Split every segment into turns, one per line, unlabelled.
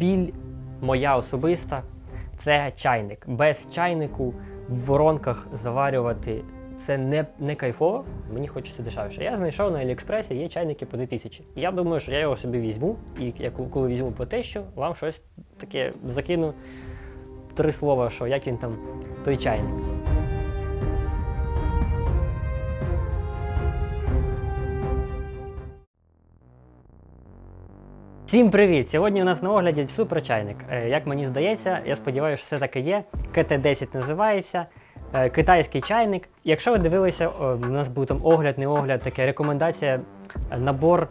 біль моя особиста це чайник. Без чайнику в воронках заварювати це не, не кайфово. Мені хочеться дешевше. Я знайшов на Аліекспресі, є чайники по 2000. Я думаю, що я його собі візьму, і я коли візьму по тещу, вам щось таке закину три слова, що як він там той чайник. Всім привіт! Сьогодні у нас на огляді суперчайник. Е, Як мені здається, я сподіваюся, що все таки є. КТ-10 називається. Е, Китайський чайник. Якщо ви дивилися, у нас був там огляд, не огляд, таке рекомендація, е, набор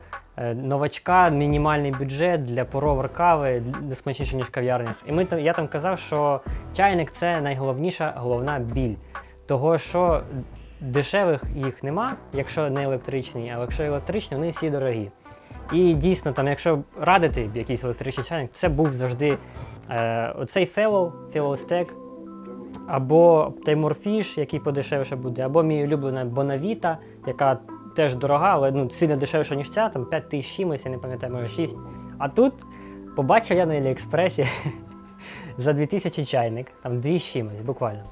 новачка, мінімальний бюджет для поровер кави, смачніше, ніж в кав'ярнях. І ми я там казав, що чайник це найголовніша головна біль. Того, що дешевих їх нема, якщо не електричні, а якщо електричні, вони всі дорогі. І дійсно, там, якщо радити якийсь електричний чайник, це був завжди е, оцей Fellow, Fellow Stack, або Fish, який подешевше буде, або мій улюблена Bonavita, яка теж дорога, але ну, сильно дешевша, ніж ця, там 5 тисяч чимось, я не пам'ятаю, може 6. А тут побачив я на Аліекспресі за 2000 чайник, там 2 чимось, буквально.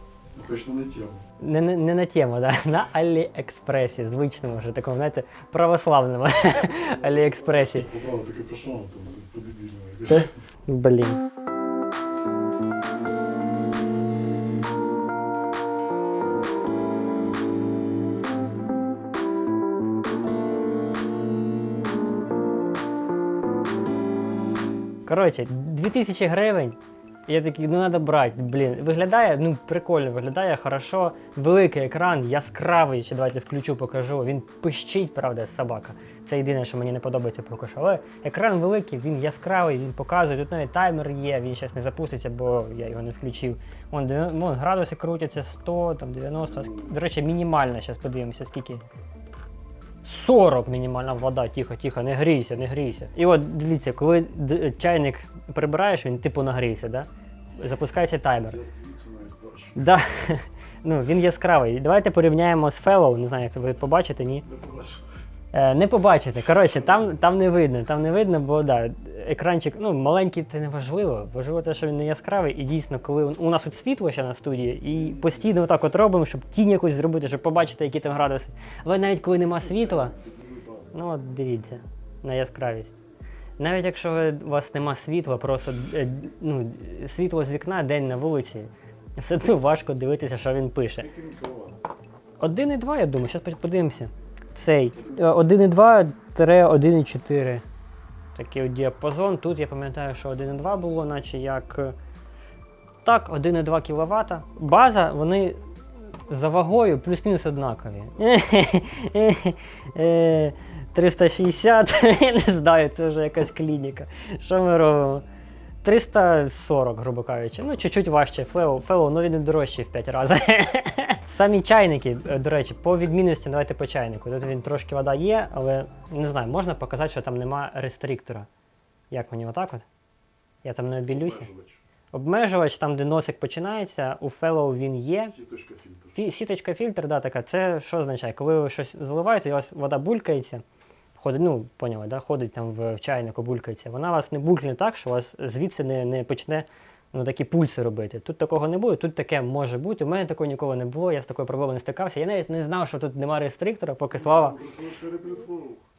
Точно не тема.
Не, не, не на тему, да? на Аліекспресі, звичному вже такому, знаєте, православному Аліекспресі.
Попало таке пішло, там по-дебільному.
Блін. Коротше, 2000 гривень. Я такий, ну треба брати, блін. Виглядає, ну прикольно, виглядає хорошо. Великий екран, яскравий. Ще давайте включу, покажу. Він пищить, правда, собака. Це єдине, що мені не подобається поки що. Але екран великий, він яскравий, він показує. Тут навіть таймер є, він зараз не запуститься, бо я його не включив. Вон, вон градуси крутяться 100, там 90. До речі, мінімальна, зараз подивимося, скільки. 40 мінімальна вода, тихо, тихо, не грійся, не грійся. І от дивіться, коли чайник прибираєш, він типу нагрівся, да? запускається таймер. Да. Ну, він яскравий. Давайте порівняємо з Fellow, не знаю, як ви побачите, ні.
Не побачив.
Е, не побачите. Коротше, там, там не видно, там не видно, бо да, екранчик ну, маленький це не важливо. Важливо те, що він не яскравий. І дійсно, коли у- нас тут світло ще на студії, і постійно отак от робимо, щоб тінь якусь зробити, щоб побачити, які там градуси. Але навіть коли нема світла, ну от дивіться на яскравість. Навіть якщо ви- у вас нема світла, просто е, ну, світло з вікна, день на вулиці, все одно важко дивитися, що він пише.
Скільки він кіловат?
1,2, я думаю, зараз подивимося. Цей е, 1,2-1,4. Такий от діапазон. Тут я пам'ятаю, що 1,2 було, наче як. е, Так, 1,2 кВт. База, вони за вагою плюс-мінус однакові. Е, 360, я не знаю, це вже якась клініка. Що ми робимо? 340, грубо кажучи. Ну, чуть-чуть важче. Флео, Флео, ну він не дорожчий в 5 разів. Самі чайники, е, до речі, по відмінності давайте по чайнику. Тут він трошки вода є, але не знаю, можна показати, що там нема рестриктора. Як мені отак от? Я там не обілюся.
Обмежувач.
Обмежувач, там, де носик починається, у Fellow він є.
Сіточка фільтр.
Фі- Сіточка фільтр, да, така. Це що означає? Коли ви щось заливаєте, і у вас вода булькається, ходить, ну, поняли, да, ходить там в, в чайнику, булькається. Вона вас не булькне так, що вас звідси не, не почне ну, такі пульси робити. Тут такого не буде, тут таке може бути. У мене такого ніколи не було, я з такою проблемою не стикався. Я навіть не знав, що тут немає рестриктора, поки слава.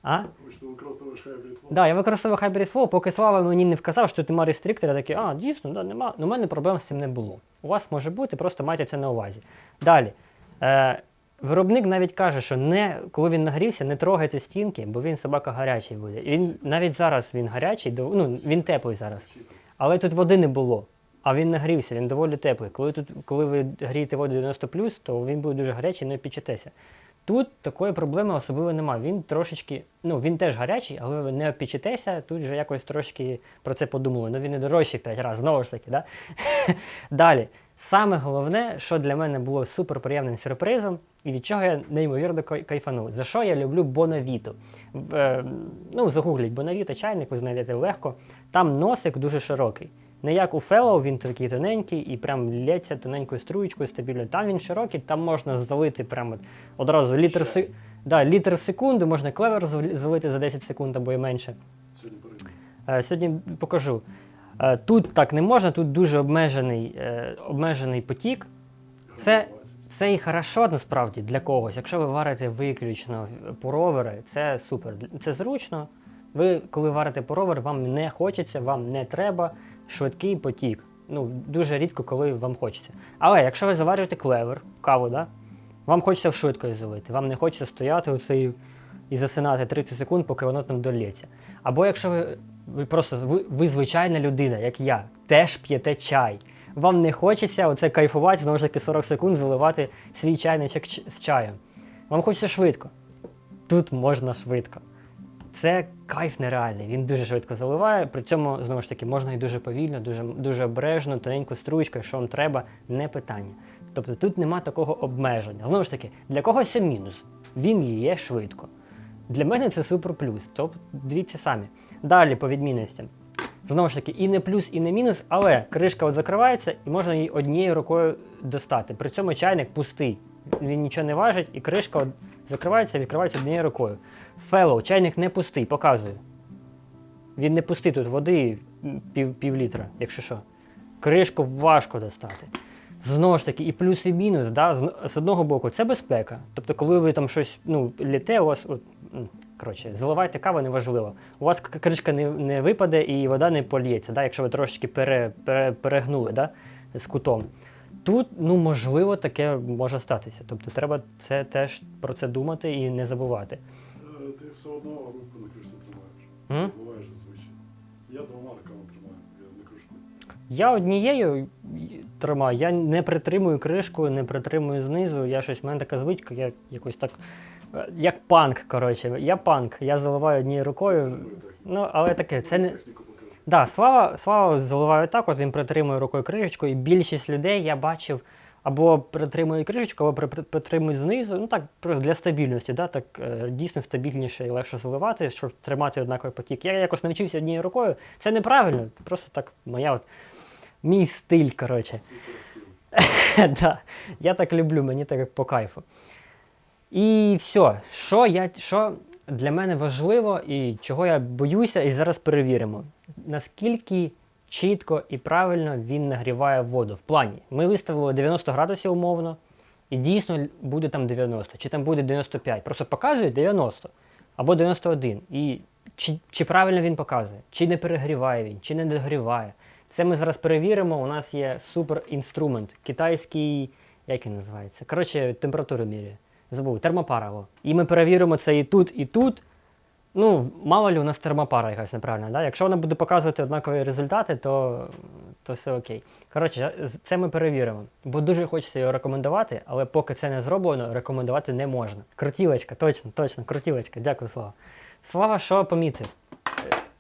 А?
Ви ж використовуєш Flow.
Да, я використовував Hybrid Flow, поки Слава мені не вказав, що тут немає рестриктора, я такий, а, дійсно, да, нема. Ну, у мене проблем з цим не було. У вас може бути, просто майте це на увазі. Далі. Е, виробник навіть каже, що не, коли він нагрівся, не трогайте стінки, бо він собака гарячий буде. І він навіть зараз він гарячий, ну, він теплий зараз. Але тут води не було. А він нагрівся, він доволі теплий. Коли, тут, коли ви грієте воду 90, то він буде дуже гарячий, не печетеся. Тут такої проблеми особливо немає. Він трошечки, ну він теж гарячий, але ви не опічетеся, тут же якось трошки про це подумали. Ну він не дорожчий в 5 разів, знову ж таки, да? Далі. Саме головне, що для мене було суперприємним сюрпризом, і від чого я неймовірно кай- кайфанув. За що я люблю Бонавіту? Е, ну, загугліть Бонавіта чайник, ви знайдете легко. Там носик дуже широкий. Не як у Fellow, він такий тоненький і прям лється тоненькою струєчкою стабільно. Там він широкий, там можна залити прямо одразу літр,
Чай.
да, літр в секунду, можна клевер залити за 10 секунд або і менше.
Сьогодні.
Е, Сьогодні покажу. Е, Тут так не можна, тут дуже обмежений, е, обмежений потік. Це- Це і хорошо насправді для когось. Якщо ви варите виключно поровери, це супер. Це зручно. Ви, коли варите поровер, вам не хочеться, вам не треба швидкий потік. Ну, дуже рідко, коли вам хочеться. Але якщо ви заварюєте клевер, каву, да? вам хочеться швидко її залити. Вам не хочеться стояти оцей і засинати 30 секунд, поки воно там долється. Або якщо ви, ви просто ви, ви звичайна людина, як я, теж п'єте чай. Вам не хочеться оце кайфувати, знову ж таки 40 секунд заливати свій чайничок з чаєм. Вам хочеться швидко. Тут можна швидко. Це кайф нереальний. Він дуже швидко заливає. При цьому, знову ж таки, можна і дуже повільно, дуже, дуже обережно, тоненьку стручкою, що вам треба, не питання. Тобто тут нема такого обмеження. Знову ж таки, для когось це мінус. Він є швидко. Для мене це супер плюс. Тобто, дивіться самі. Далі по відмінностям. Знову ж таки, і не плюс, і не мінус, але кришка от закривається і можна її однією рукою достати. При цьому чайник пустий. Він нічого не важить, і кришка от закривається, відкривається однією рукою. Fellow, чайник не пустий, показую. Він не пустий, тут води пів, пів літра, якщо що. Кришку важко достати. Знову ж таки, і плюс, і мінус, да? з, одного боку, це безпека. Тобто, коли ви там щось ну, літе, у вас. От, коротше, заливайте каву, неважливо. У вас кришка не, не випаде і вода не польється, да? якщо ви трошечки пере, пере, перегнули да? з кутом. Тут, ну, можливо, таке може статися. Тобто треба це теж про це думати і не забувати.
Е, Ти все одно руку на кришці тримаєш. Буваєш зазвичай. Я двома руками тримаю, я на кришку.
Я однією тримаю, я не притримую кришку, не притримую знизу. Я щось, в мене така звичка, я якось так. Як панк, коротше. Я панк, я заливаю однією рукою. Ну, але таке, це не. Да, слава, слава заливаю так, от він притримує рукою кришечку, і більшість людей я бачив або притримують кришечку, або при- при- притримують знизу. Ну так, просто для стабільності, да, так е, дійсно стабільніше і легше заливати, щоб тримати однаковий потік. Я якось навчився однією рукою. Це неправильно, просто так моя от мій стиль, коротше. Да, я так люблю, мені так по кайфу. І все, що, я, що для мене важливо і чого я боюся, і зараз перевіримо, наскільки чітко і правильно він нагріває воду. В плані, ми виставили 90 градусів умовно, і дійсно буде там 90, чи там буде 95. Просто показує 90 або 91. І чи, чи правильно він показує, чи не перегріває він, чи не догріває. Це ми зараз перевіримо. У нас є супер інструмент, китайський, як він називається? Коротше, температуру міряє. Забув, термопара. Во. І ми перевіримо це і тут, і тут. Ну, мало ли у нас термопара якась неправильна. Да? Якщо вона буде показувати однакові результати, то, то все окей. Коротше, це ми перевіримо. Бо дуже хочеться його рекомендувати, але поки це не зроблено, рекомендувати не можна. Крутілочка, точно, точно, крутілочка. Дякую, Слава. Слава, що помітив?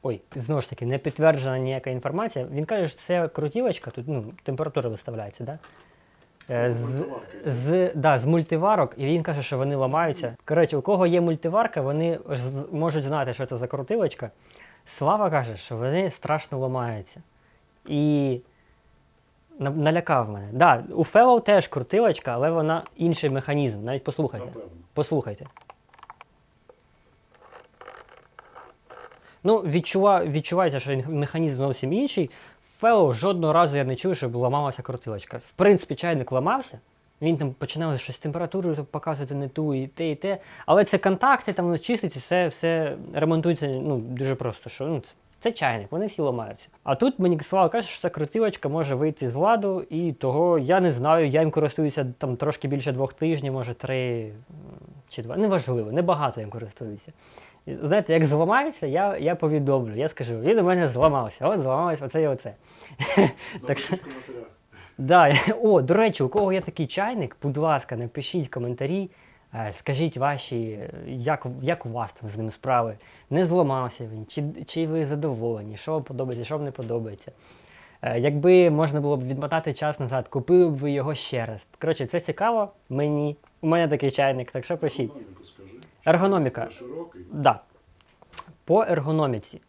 Ой, знову ж таки, не підтверджена ніяка інформація. Він каже, що це крутілочка, тут ну, температура виставляється, да? Е, З, з, да, з мультиварок, і він каже, що вони ламаються. Коротше, у кого є мультиварка, вони ж можуть знати, що це за крутилочка. Слава каже, що вони страшно ламаються. І налякав мене. Да, у Fellow теж крутилочка, але вона інший механізм. Навіть послухайте.
Напевно.
Послухайте. Ну, відчува, відчувається, що механізм зовсім інший. Fellow жодного разу я не чув, щоб ламалася крутилочка. В принципі, чайник ламався. Він там починав щось температуру показувати не ту, і те, і те. Але це контакти, там чиститься, все, все ремонтується ну, дуже просто. Що, ну, це, це чайник, вони всі ламаються. А тут мені Слава каже, що ця крутилочка може вийти з ладу, і того я не знаю, я їм користуюся там трошки більше двох тижнів, може три чи два. Неважливо, небагато їм користуюся. Знаєте, як зламається, я, я повідомлю. Я скажу, він у мене зламався, от зламався оце і оце. Так що-. Да. О, до речі, у кого є такий чайник, будь ласка, напишіть коментарі, е, скажіть ваші, як, як у вас там з ним справи. Не зламався він, чи, чи ви задоволені, що вам подобається, що вам не подобається. Е, Якби можна було б відмотати час назад, купили б ви його ще раз. Коротше, це цікаво мені. У мене такий чайник, так що пишіть. Ергономіка.
Широкий.
Да. По ергономіці.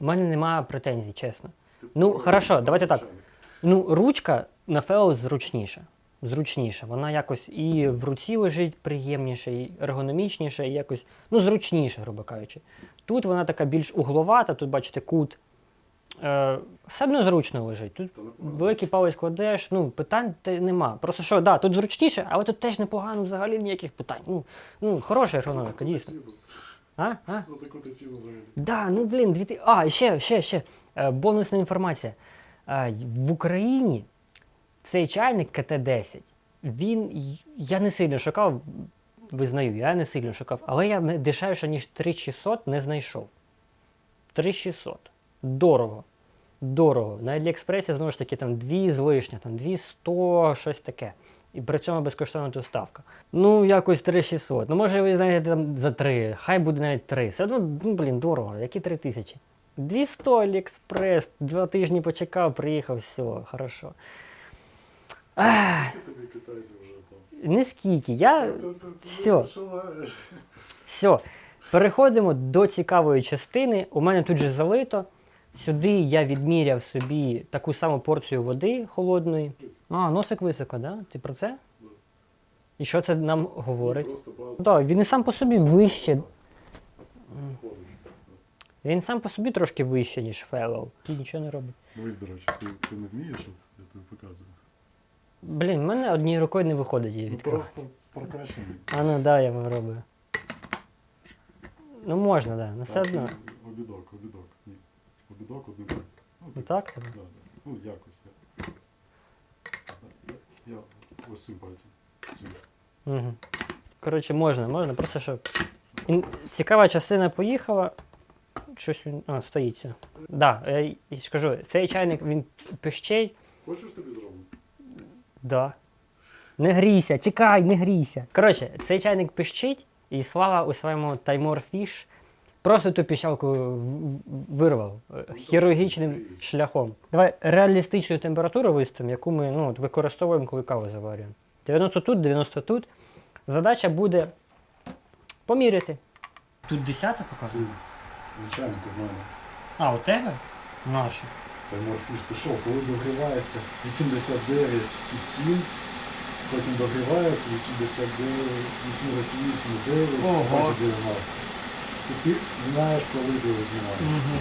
У мене немає претензій, чесно.
Ти
Ну, хорошо, давайте так. Ну, ручка на Фео зручніша. Зручніша. Вона якось і в руці лежить приємніше, і ергономічніше, і якось, ну, зручніше, грубо кажучи. Тут вона така більш угловата, тут, бачите, кут все одно зручно лежить. Тут великий палець кладеш, ну, питань те нема. Просто що, да, тут зручніше, але тут теж непогано, взагалі ніяких питань. Ну, ну хороша ергономіка, дійсно. А? А?
За таку ціну взагалі.
Да, ну блін, дві ти. А, ще, ще, ще. Е, бонусна інформація. Е, в Україні цей чайник КТ-10, він. Я не сильно шукав, визнаю, я не сильно шукав, але я дешевше, ніж 3600 не знайшов. 3600. Дорого. Дорого. На Аліекспресі, знову ж таки, там 2 з лишня, там 200, щось таке. І при цьому безкоштовна доставка. Ну, якось 3600. Ну, може, ви знаєте, там за 3. Хай буде навіть 3. Все одно, ну, блін, дорого. Які 3 тисячі? 200 Аліекспрес, два тижні почекав, приїхав, все, хорошо. Ах, не скільки. Я.
Починаєш.
Все, переходимо до цікавої частини. У мене тут же залито. Сюди я відміряв собі таку саму порцію води холодної. А, носик високо, да? Ти про це? І що це нам говорить? Так, він і сам по собі вище. Він сам по собі трошки вище, ніж Fellow. Ти нічого не робить.
Дивись, до речі, ти, ти не вмієш, от я тобі показую.
Блін, в мене однією рукою не виходить її
Ну
відкривати.
просто прокачаний.
А ну да, я вироблю. Ну можна, да. Ну все
Так,
одно.
Обідок, обідок. Обідок, один так. Ну,
Ну
так. Да, да. Ну, якось. Я, я, ось цим пальцем. Цим.
Угу. Коротше, можна, можна. Просто що. ін- Цікава частина поїхала. Щось він. А, стоїть. все. Да, я, я ж кажу, цей чайник він пищить.
Хочеш тобі зроблю?
Да. Не грійся, чекай, не грійся. Коротше, цей чайник пищить, і слава у своєму Таймор Фіш просто ту піщалку вирвав е, хірургічним шляхом. Давай реалістичну температуру виставимо, яку ми ну, от використовуємо, коли каву заварюємо. 90 тут, 90 тут. Задача буде поміряти. Тут 10 показує?
Звичайно, в мене.
А, у тебе? Наше.
Та морфіш, ти що, коли догрівається 89,7, потім догрівається 89, 88, 9,
Ого.
потім 90. І ти знаєш, коли ти його знімаєш.
Угу.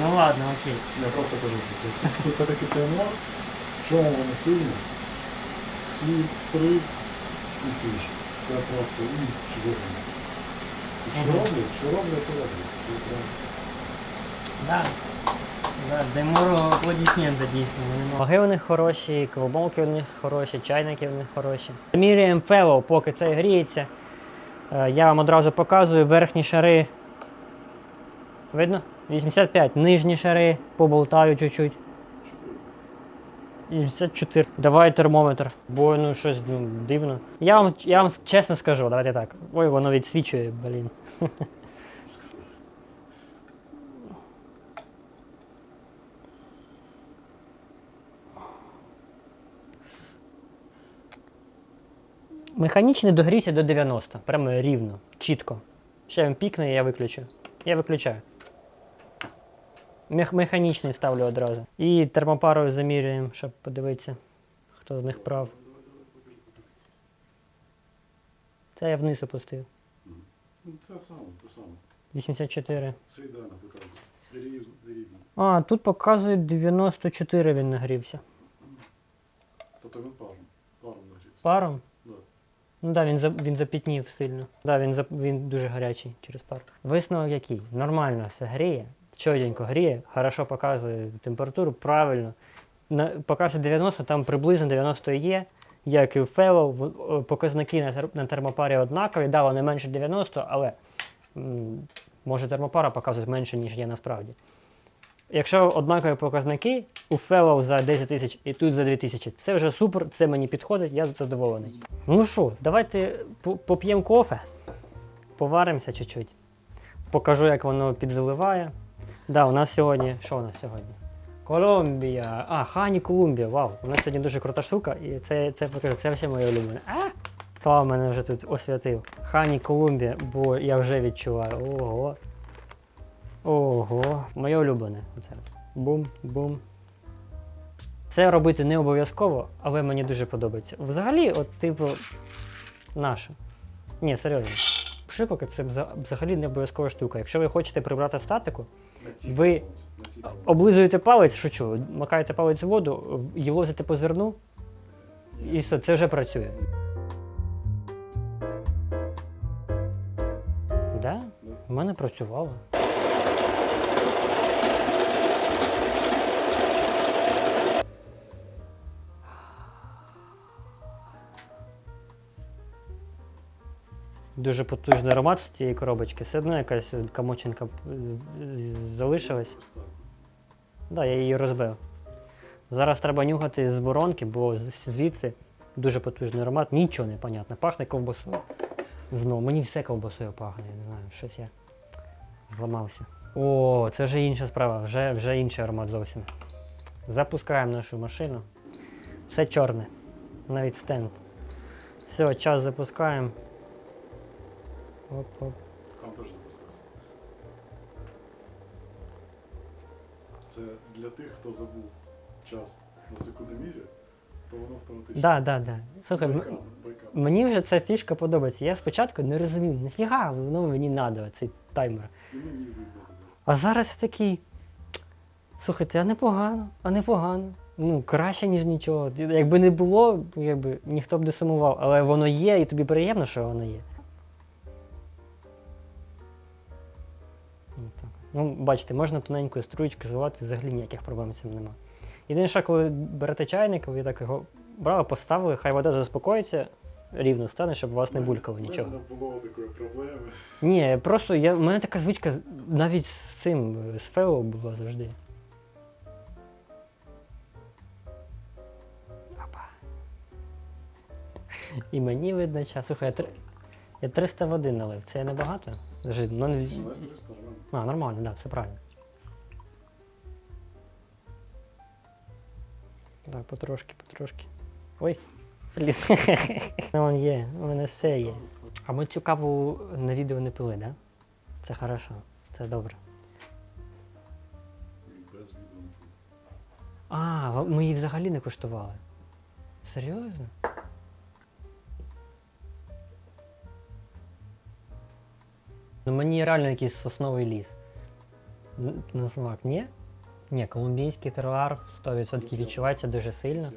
Ну ладно, окей.
Я просто кажу, що це тут такий таймор, в чому вони сильні? Сі, три і фіш. Це просто і чвирні. І що
Ага.
роблять? Що роблять, то роблять. Це прям
Да. Да, Демору аплодисменти дійсно. Вони Ваги у них хороші, кавомолки у них хороші, чайники у них хороші. Міряємо феллоу, поки це гріється. Е, Я вам одразу показую верхні шари. Видно? 85. Нижні шари поболтаю чуть-чуть. 84. Давай термометр. Бо ну щось ну, дивно. Я вам, я вам чесно скажу, давайте так. Ой, воно відсвічує, блін. Механічний догрівся до 90, прямо рівно, чітко. Ще він пікне, я виключу. Я виключаю. Мех- механічний ставлю одразу. І термопарою замірюємо, щоб подивитися, хто з них прав. Це я вниз опустив.
Ну, те саме, те саме.
84.
Це ідеально показує.
А, тут показує 94 він нагрівся.
Тобто він паром. Паром нагрівся.
Паром? Ну так, да, він, за, він запітнів сильно. Да, він, за, він дуже гарячий через пар. Висновок який? Нормально все гріє, чотенько гріє, хорошо показує температуру, правильно. На, показує 90, там приблизно 90 є. Як і в Fellow, показники на, на термопарі однакові, да, вони менше 90, але м, може термопара показує менше, ніж є насправді. Якщо однакові показники у Fellow за 10 тисяч і тут за 2 тисячі, це вже супер, це мені підходить, я задоволений. Ну що, давайте поп'ємо кофе, поваримося чуть-чуть. Покажу, як воно підзаливає. Да, у нас сьогодні. Що у нас сьогодні? Колумбія. А, Хані Колумбія. Вау. У нас сьогодні дуже крута штука, і це, це покажу. Це все моє улюблене. А! Слава мене вже тут освятив. Хані Колумбія, бо я вже відчуваю. Ого. Ого. Моє улюблене. Оце. Бум, бум. Це робити не обов'язково, але мені дуже подобається. Взагалі, от, типу, наше. Ні, серйозно. Пшикоки це взагалі не обов'язкова штука. Якщо ви хочете прибрати статику, Ви облизуєте палець, шучу, макаєте палець в воду, і лозите по зерну, і все, це вже працює. Да? У мене працювало. Дуже потужний аромат з цієї коробочки. Все одно якась камочинка е, залишилась.
Так.
Да, я її розбив. Зараз треба нюхати з воронки, бо звідси дуже потужний аромат, нічого не понятно. Пахне ковбасою. Знову, мені все ковбасою пахне, я не знаю, щось я зламався. О, це вже інша справа, вже, вже інший аромат зовсім. Запускаємо нашу машину. Все чорне. Навіть стенд. Все, час запускаємо. Оп-оп.
Там теж запустився. Це для тих, хто забув час на секундомірі, то воно автоматично.
Да, да, да. Слухай, м-
Байкал, байкал.
Мені вже ця фішка подобається. Я спочатку не розумів, нафіга воно мені треба, цей таймер.
І мені вибрати.
А зараз я такий. Слухайте, а непогано, а непогано. Ну, краще, ніж нічого. Якби не було, якби ніхто б не сумував, але воно є, і тобі приємно, що воно є. Ну, бачите, можна тоненькою струєчкою заливати, взагалі ніяких проблем з цим нема. Єдине, що коли берете чайник, ви так його брали, поставили, хай вода заспокоїться, рівно стане, щоб у вас не булькало нічого.
Не було такої проблеми.
Ні, просто я, у мене така звичка навіть з цим, з фео була завжди. Опа. І мені видно час. Слухай, я, я 300 води налив. Це небагато? Жид, ну, не...
17 300 нормально.
А, нормально, так, да, все правильно. Так, потрошки, потрошки. Ой. Блін. Ну, он є, у мене все є. А ми цю каву на відео не пили, да? Це хорошо, це добре. А, ми її взагалі не куштували. Серйозно? Ну мені реально якийсь сосновий ліс. На смак, ні? Ні, колумбійський теруар 100% відчувається дуже сильно.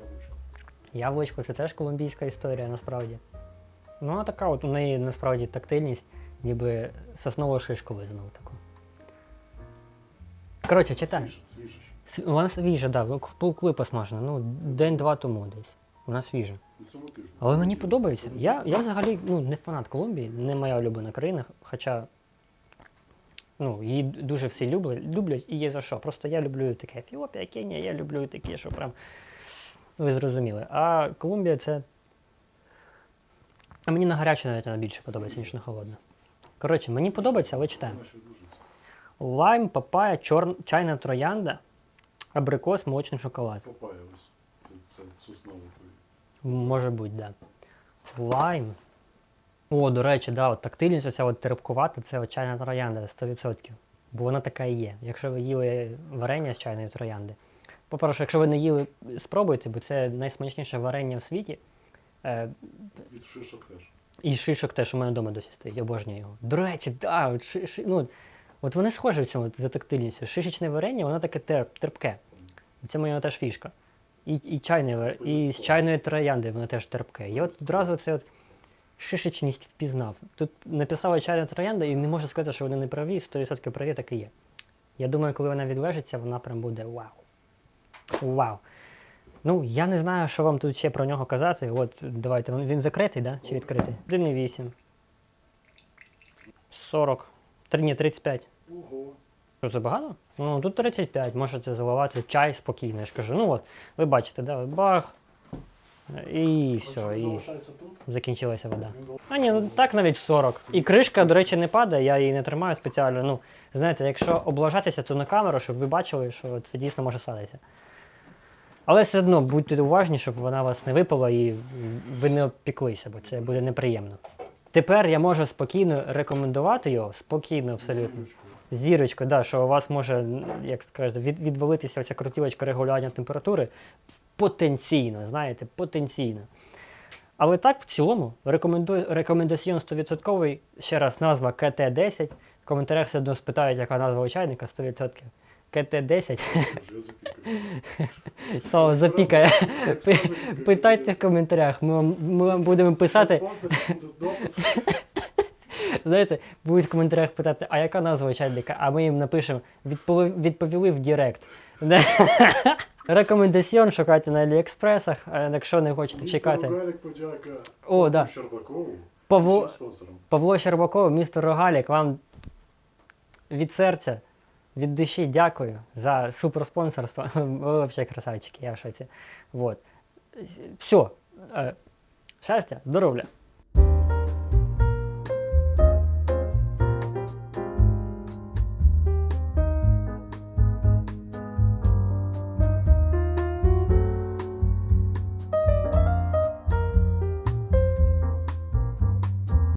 Яблучко це теж колумбійська історія насправді. Ну, а така от у неї насправді тактильність, ніби соснову шишку визнав таку. Коротше, читай. Вона свіжа, так, да. коли- посмажена? Ну, день-два тому десь. Вона свіжа. Але мені подобається. Я, я взагалі ну, не фанат Колумбії, не моя улюблена країна, хоча ну, її дуже всі люблять, люблять і є за що. Просто я люблю таке Ефіопія, Кенія, я люблю таке, що прям. Ви зрозуміли. А Колумбія це. А мені на гарячу навіть вона більше подобається, ніж на холодну. Коротше, мені подобається, але читаємо. Лайм, папая, чор... чайна троянда, абрикос, молочний шоколад.
Папая ось. Це, це сосновий.
Може бути, да. Лайм. О, до речі, да, от тактильність, оця от терпкувата, це от чайна троянда 100%. Бо вона така і є. Якщо ви їли варення з чайної троянди. По-перше, якщо ви не їли, спробуйте, бо це найсмачніше варення в світі. Е,
І шишок теж.
і шишок теж у мене вдома досі стоїть, я обожнюю його. До речі, да, от, ши, ши- ну, от вони схожі в цьому за тактильністю. Шишечне варення, воно таке терп, терпке. Це моя теж фішка. І, і, чайне, і з чайної троянди воно теж терпке. Я от одразу це от шишечність впізнав. Тут написала чайна троянда і не можу сказати, що вони не праві, 100% праві так і є. Я думаю, коли вона відлежиться, вона прям буде вау. Вау. Ну, я не знаю, що вам тут ще про нього казати. От, давайте, він, закритий, да? Чи відкритий? 1,8. 40. Три- Ні, 35.
Ого.
Що це багато? Ну, тут 35, можете заливати чай спокійно. Я ж кажу, ну от, ви бачите, да? бах. І все, і закінчилася вода. А ні, ну так навіть 40. І кришка, до речі, не падає, я її не тримаю спеціально. Ну, знаєте, якщо облажатися, то на камеру, щоб ви бачили, що це дійсно може статися. Але все одно будьте уважні, щоб вона вас не випала і ви не обпіклися, бо це буде неприємно. Тепер я можу спокійно рекомендувати його, спокійно абсолютно. Зірочка, да, що у вас може, як скажете, від, відвалитися оця крутілочка регулювання температури потенційно, знаєте, потенційно. Але так, в цілому, рекомендую, рекомендаціон 100%, ще раз назва КТ-10, В коментарях все одно спитають, яка назва чайника 100%. КТ-10.
Вже запікаю.
Слово запікає. Питайте в коментарях. Ми вам, ми вам будемо писати. Знаєте, будуть в коментарях питати, а яка назва чайника? А ми їм напишемо, відповіли, в Директ. Да. Рекомендаціон шукайте на Аліекспресах, а якщо не хочете
Містер
чекати.
Рогалік подяка
О, да.
Щербакову,
Павло-. Павло Щербаков, містер Рогалік, вам від серця, від душі дякую за суперспонсорство. Ви взагалі красавчики, я в шоці. Вот. Все. Щастя, здоров'я.